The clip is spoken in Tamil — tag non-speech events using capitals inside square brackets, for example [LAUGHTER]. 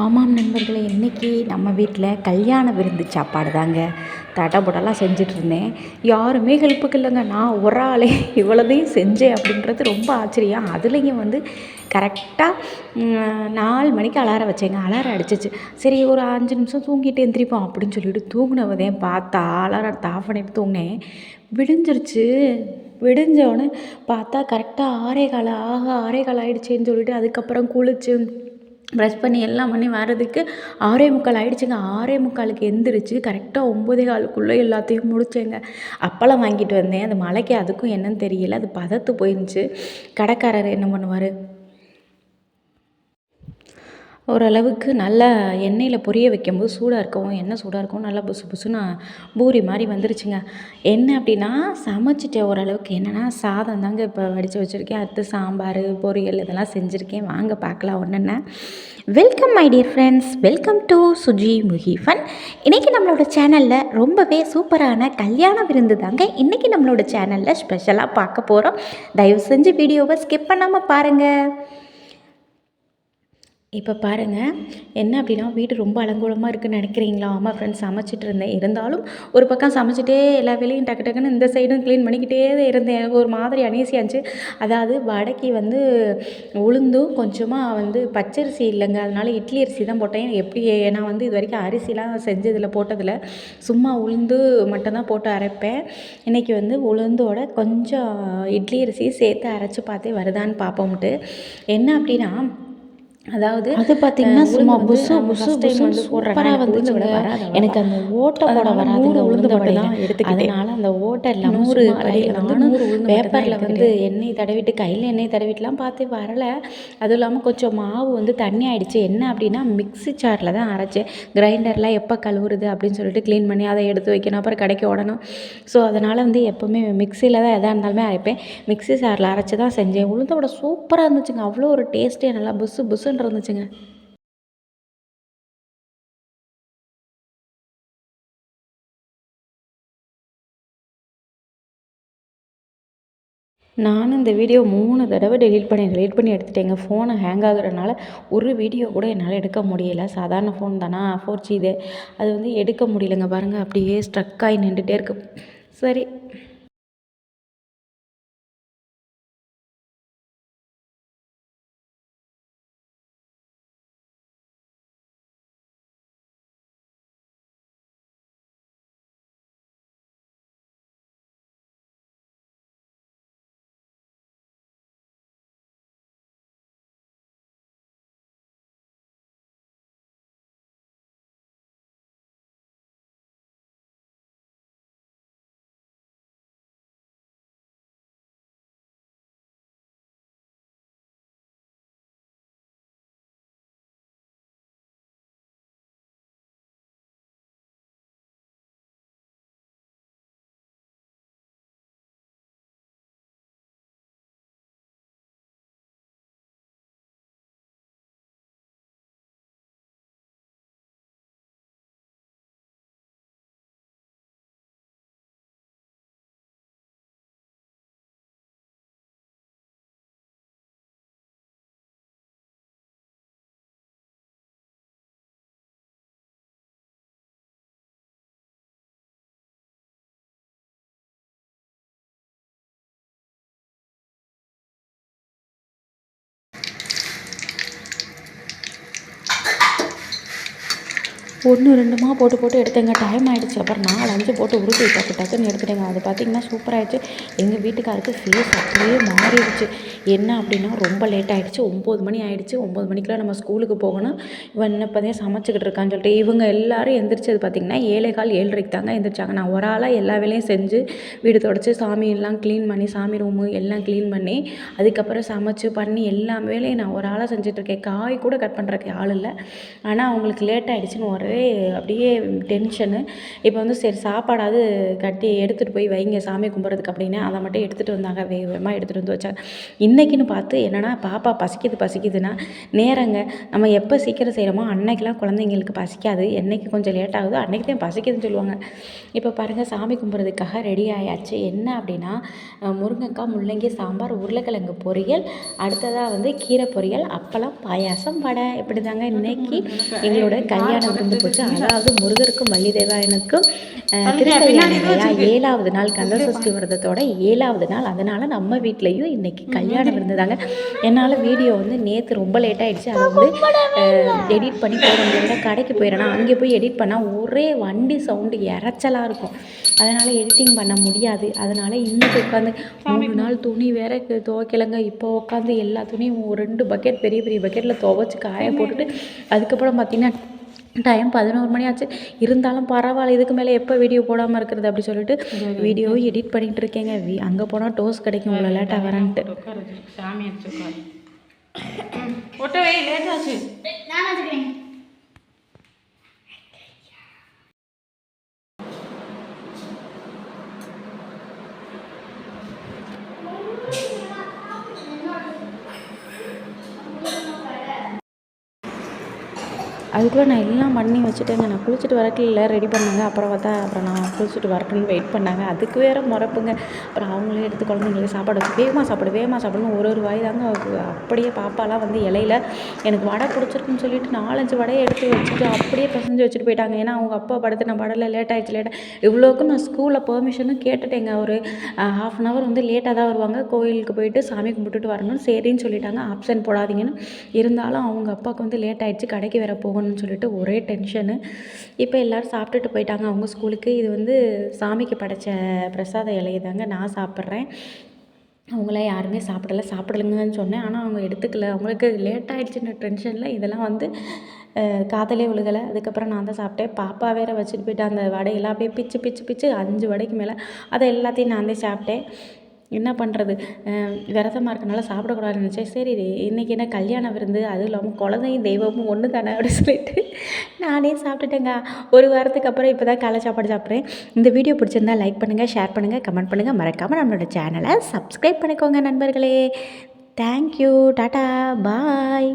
ஆமாம் நண்பர்களே இன்றைக்கி நம்ம வீட்டில் கல்யாண விருந்து சாப்பாடு தாங்க. தடபுடலாம் செஞ்சிட்ருந்தேன். யாருமே ஹெல்ப்புக்கு இல்லைங்க. நான் ஒரு ஆளே இவ்வளோதையும் செஞ்சேன் அப்படின்றது ரொம்ப ஆச்சரியம். அதுலேயும் வந்து கரெக்டாக நாலு மணிக்கு அலாரம் வச்சேங்க. அலாரம் அடிச்சிச்சு. சரி ஒரு அஞ்சு நிமிஷம் தூங்கிட்டு எந்திரிப்போம் அப்படின்னு சொல்லிட்டு தூங்கினவதேன் பார்த்தா அலாரத்தை ஆஃப் பண்ணிட்டு தூங்கினேன். விடிஞ்சிருச்சு. விடிஞ்சோடனே பார்த்தா கரெக்டாக ஆறே கால் ஆக ஆறே கால் ஆகிடுச்சேன்னு சொல்லிட்டு அதுக்கப்புறம் குளிச்சு ப்ரஷ் பண்ணி எல்லாம் பண்ணி வரதுக்கு ஆறே முக்கால் ஆகிடுச்சிங்க ஆறே முக்காலுக்கு எந்திரிச்சு கரெக்டாக ஒம்பதே காலுக்குள்ளே எல்லாத்தையும் முடித்தேங்க அப்பளம் வாங்கிட்டு வந்தேன். அது மழைக்கு அதுக்கும் என்னன்னு தெரியல. அது பதத்து போயிருந்துச்சு. கடைக்காரர் என்ன பண்ணுவார்? ஓரளவுக்கு நல்லா எண்ணெயில் பொரிய வைக்கும்போது சூடாக இருக்கவும் எண்ணெய் சூடாக இருக்கவும் நல்லா புசு புசுன்னு பூரி மாதிரி வந்துருச்சுங்க. என்ன அப்படின்னா சமைச்சிட்டேன் ஓரளவுக்கு என்னென்னா சாதம் தாங்க இப்போ வடித்து வச்சுருக்கேன். அடுத்து சாம்பார் பொரியல் இதெல்லாம் செஞ்சுருக்கேன். வாங்க பார்க்கலாம் ஒன்றென்ன welcome my dear friends welcome to Suji Muki fun இன்றைக்கி நம்மளோட சேனலில் ரொம்பவே சூப்பரான கல்யாண விருந்து தாங்க இன்றைக்கி நம்மளோட சேனலில் ஸ்பெஷலாக பார்க்க போகிறோம் தயவு செஞ்சு வீடியோவை ஸ்கிப் பண்ணாமல் பாருங்கள் இப்போ பாருங்கள் என்ன அப்படின்னா வீடு ரொம்ப அலங்கோலமாக இருக்குதுன்னு நினைக்கிறீங்களா? ஆமாம் ஃப்ரெண்ட்ஸ் சமைச்சிட்டு இருந்தேன். இருந்தாலும் ஒரு பக்கம் சமைச்சிட்டே எல்லா வேலையும் டக்கு டக்குன்னு இந்த சைடும் க்ளீன் பண்ணிக்கிட்டே இருந்தேன். ஒரு மாதிரி அனீசியாக அதாவது வடைக்கு வந்து உளுந்தும் கொஞ்சமாக வந்து பச்சரிசி இல்லைங்க. அதனால் இட்லி அரிசி தான் போட்டேன். எப்படி நான் வந்து இது வரைக்கும் அரிசிலாம் செஞ்சதில் போட்டதில் சும்மா உளுந்து மட்டும்தான் போட்டு அரைப்பேன். இன்றைக்கி வந்து உளுந்தோட கொஞ்சம் இட்லி அரிசி சேர்த்து அரைச்சி பார்த்தே வருதான்னு பார்ப்போம்ட்டு. என்ன அப்படின்னா அதாவது அது பார்த்தீங்கன்னா சும்மா புசு புசு வந்து சூப்பராக வந்துச்சுங்க எனக்கு அந்த ஓட்டை போட வராதுங்க உளுந்து தான் அதனால அந்த ஓட்டை இல்லாமல் நூறு கடையில் வந்து நூறு பேப்பரில் வந்து எண்ணெய் தடவிட்டு கையில் எண்ணெய் தடவிட்டுலாம் பார்த்து வரல. அதுவும் இல்லாமல் கொஞ்சம் மாவு வந்து தண்ணி ஆயிடுச்சு. என்ன அப்படின்னா மிக்ஸி ஜாரில் தான் அரைச்சேன். கிரைண்டர்லாம் எப்போ கழுவுறது அப்படின்னு சொல்லிட்டு க்ளீன் பண்ணி அதை எடுத்து வைக்கணும். அப்புறம் கடைக்கு ஓடணும். ஸோ அதனால் வந்து எப்போவுமே மிக்சியில் தான் எதாக இருந்தாலுமே அரைப்பேன். மிக்ஸி ஜாரில் அரைச்சி தான் செஞ்சேன். உளுந்தோட சூப்பராக இருந்துச்சுங்க. அவ்வளோ ஒரு டேஸ்ட்டே நல்லா புசு புசுன்னு இருந்துச்சுங்க. நானும் இந்த வீடியோ மூணு தடவை டெலீட் பண்ணி டெலீட் பண்ணி எடுத்துட்டேங்க. ஃபோனை ஹேங் ஆகுறதுனால ஒரு வீடியோ கூட என்னால் எடுக்க முடியல. சாதாரண ஃபோன் தானா? ஃபோர் ஜி இது. அது வந்து எடுக்க முடியலங்க பாருங்கள் அப்படியே ஸ்ட்ரக் ஆகி நின்றுட்டே இருக்கு. சரி. ஒன்று ரெண்டுமா போட்டு போட்டு எடுத்தேங்க. டைம் ஆகிடுச்சு அப்புறம் நாலு அஞ்சு போட்டு உருட்டி டக்கு டக்குன்னு எடுத்துட்டேங்க. அது பார்த்திங்கன்னா சூப்பராகிடுச்சு எங்கள் வீட்டுக்காருக்கு ஃபேஸ் அப்படியே மாறிடுச்சு. என்ன அப்படின்னா ரொம்ப லேட் ஆகிடுச்சு ஒம்பது மணி ஆகிடுச்சு ஒம்பது மணிக்கெலாம் நம்ம ஸ்கூலுக்கு போகணும். இவன் இப்போதே சமைச்சிக்கிட்டு இருக்கான்னு சொல்லிட்டு இவங்க எல்லோரும் எந்திரிச்சது பார்த்திங்கன்னா ஏழை கால் ஏழரைக்கு தாங்க எந்திரிச்சாங்க. நான் ஒரு ஆளாக எல்லா வேலையும் செஞ்சு வீடு தொடச்சி சாமி எல்லாம் க்ளீன் பண்ணி சாமி ரூமு எல்லாம் க்ளீன் பண்ணி அதுக்கப்புறம் சமைச்சு பண்ணி எல்லா வேலையும் நான் ஒரு ஆளாக செஞ்சிட்ருக்கேன் காய் கூட கட் பண்ணுறக்கு ஆள் இல்லை. ஆனால் அவங்களுக்கு லேட் ஆகிடுச்சின்னு ஒரே ஒரே அப்படியே டென்ஷனு இப்போ வந்து சரி சாப்பாடாவது கட்டி எடுத்துகிட்டு போய் வைங்க சாமி கும்பிட்றதுக்கு அப்படின்னு. அதை மட்டும் எடுத்துகிட்டு வந்தாங்க. வேக வேகமாக எடுத்துகிட்டு வந்து வச்சாங்க. இன்றைக்கின்னு பார்த்து என்னென்னா பாப்பா பசிக்குது பசிக்குதுன்னா நேரங்க. நம்ம எப்போ சீக்கிரம் செய்கிறோமோ அன்னைக்கெலாம் குழந்தைங்களுக்கு பசிக்காது. என்னைக்கு கொஞ்சம் லேட் ஆகுதோ அன்றைக்கி தான் பசிக்குதுன்னு சொல்லுவாங்க. இப்போ பாருங்கள் சாமி கும்பிட்றதுக்காக ரெடி ஆயாச்சு. என்ன அப்படின்னா முருங்கைக்காய் முள்ளங்கி சாம்பார் உருளைக்கிழங்கு பொரியல் அடுத்ததாக வந்து கீரை பொரியல் அப்பளம் பாயாசம் வடை. இப்படி தாங்க இன்னைக்கு எங்களோட கல்யாணம் விருந்து போச்சு அதாவது முருகருக்கும் வள்ளி தேவாயனுக்கும் திருக்கல்யாணம் ஏழாவது நாள் கந்தசஷ்டி விரதத்தோட ஏழாவது நாள். அதனால் நம்ம வீட்லேயும் இன்னைக்கு கல்யாணம் விருந்து தாங்க என்னால் வீடியோ வந்து நேற்று ரொம்ப லேட் ஆயிடுச்சு. அதை வந்து எடிட் பண்ணி போட முடியல கடைக்கு போயிடணும் அங்கே போய் எடிட் பண்ணால் ஒரே வண்டி சவுண்டு இறைச்சலாக இருக்கும். அதனால் எடிட்டிங் பண்ண முடியாது. அதனால் இன்னைக்கு உட்காந்து மூணு நாள் துணி வேற துவைக்கலைங்க. இப்போ உட்காந்து எல்லா துணியும் ஒரு ரெண்டு பக்கெட் பெரிய பெரிய பக்கெட்டில் துவைச்சி காய போட்டுட்டு அதுக்கப்புறம் பார்த்தீங்கன்னா டைம் பதினோரு மணி ஆச்சு. இருந்தாலும் பரவாயில்ல இதுக்கு மேலே எப்போ வீடியோ போடாமல் இருக்கிறது அப்படி சொல்லிட்டு வீடியோ எடிட் பண்ணிகிட்டு இருக்கேங்க. வீ அங்கே போனால் டோஸ் கிடைக்கும் இவ்வளோ லேட்டாக வரேன்ட்டு. சாமி ஒட்டவே [COUGHS] லேட் ஆச்சு. அதுக்குள்ளே நான் எல்லாம் பண்ணி வச்சுட்டேங்க. நான் குளிச்சுட்டு வரக்கில்ல ரெடி பண்ணாங்க. அப்புறம் பார்த்தா அப்புறம் நான் குளிச்சுட்டு வரட்டுன்னு வெயிட் பண்ணாங்க. அதுக்கு வேறு முறப்புங்க. அப்புறம் அவங்களே எடுத்து குழந்தைங்களுக்கு சாப்பாடு வச்சு வேகமாக சாப்பாடு வேகமாக சாப்பிடணும் ஒரு ஒரு வாய் தாங்க அப்படியே பாப்பாலாம் வந்து இலையில எனக்கு வடை பிடிச்சிருக்குன்னு சொல்லிட்டு நாலஞ்சு வடையை எடுத்து வச்சுட்டு அப்படியே பிசைஞ்சு வச்சுட்டு போயிட்டாங்க. ஏன்னா அவங்க அப்பா படுத்து நான் படலை லேட் ஆகிடுச்சு லேட்டாக இவ்வளோக்கும் நான் ஸ்கூலில் பெர்மிஷனும் கேட்டுட்டேங்க. ஒரு ஹாஃப் அன் ஹவர் வந்து லேட்டாக தான் வருவாங்க. கோயிலுக்கு போயிட்டு சாமி கும்பிட்டுட்டு வரணும். சரின்னு சொல்லிட்டாங்க. ஆப்சன்ட் போடாதீங்கன்னு. இருந்தாலும் அவங்க அப்பாவுக்கு வந்து லேட் ஆகிடுச்சு கடைக்கு வேற போகணும்னு சொல்லிட்டு ஒரே டென்ஷனு இப்போ எல்லோரும் சாப்பிட்டுட்டு போயிட்டாங்க. அவங்க ஸ்கூலுக்கு. இது வந்து சாமிக்கு படைச்ச பிரசாத இலையை தாங்க நான் சாப்பிட்றேன். அவங்கள யாருமே சாப்பிடல. சாப்பிடலங்கன்னு சொன்னேன். ஆனால் அவங்க எடுத்துக்கல. அவங்களுக்கு லேட் ஆயிடுச்சுன்ற டென்ஷனில் இதெல்லாம் வந்து காதலே விழுகலை. அதுக்கப்புறம் நான் தான் சாப்பிட்டேன். பாப்பா வேற வச்சுட்டு போயிட்டு. அந்த வடையெல்லாம் அப்படியே பிச்சு பிச்சு பிச்சு அஞ்சு வடைக்கு மேலே. அதை எல்லாத்தையும் நான் தான் சாப்பிட்டேன். என்ன பண்ணுறது விரதமாக இருக்கனால சாப்பிடக்கூடாதுன்னு நினச்சேன் சரி இன்றைக்கி என்ன கல்யாண விருந்து அதுவும் இல்லாமல் குழந்தையும் தெய்வமும் ஒன்று தானே அப்படின்னு சொல்லிட்டு நானே சாப்பிட்டுட்டேங்க. ஒரு வாரத்துக்கு அப்புறம் இப்போ தான் காலை சாப்பாடு சாப்பிட்றேன். இந்த வீடியோ பிடிச்சிருந்தா லைக் பண்ணுங்கள் ஷேர் பண்ணுங்கள் கமெண்ட் பண்ணுங்கள் மறக்காமல் நம்மளோட சேனலை சப்ஸ்கிரைப் பண்ணிக்கோங்க நண்பர்களே. தேங்க்யூ டாட்டா பாய்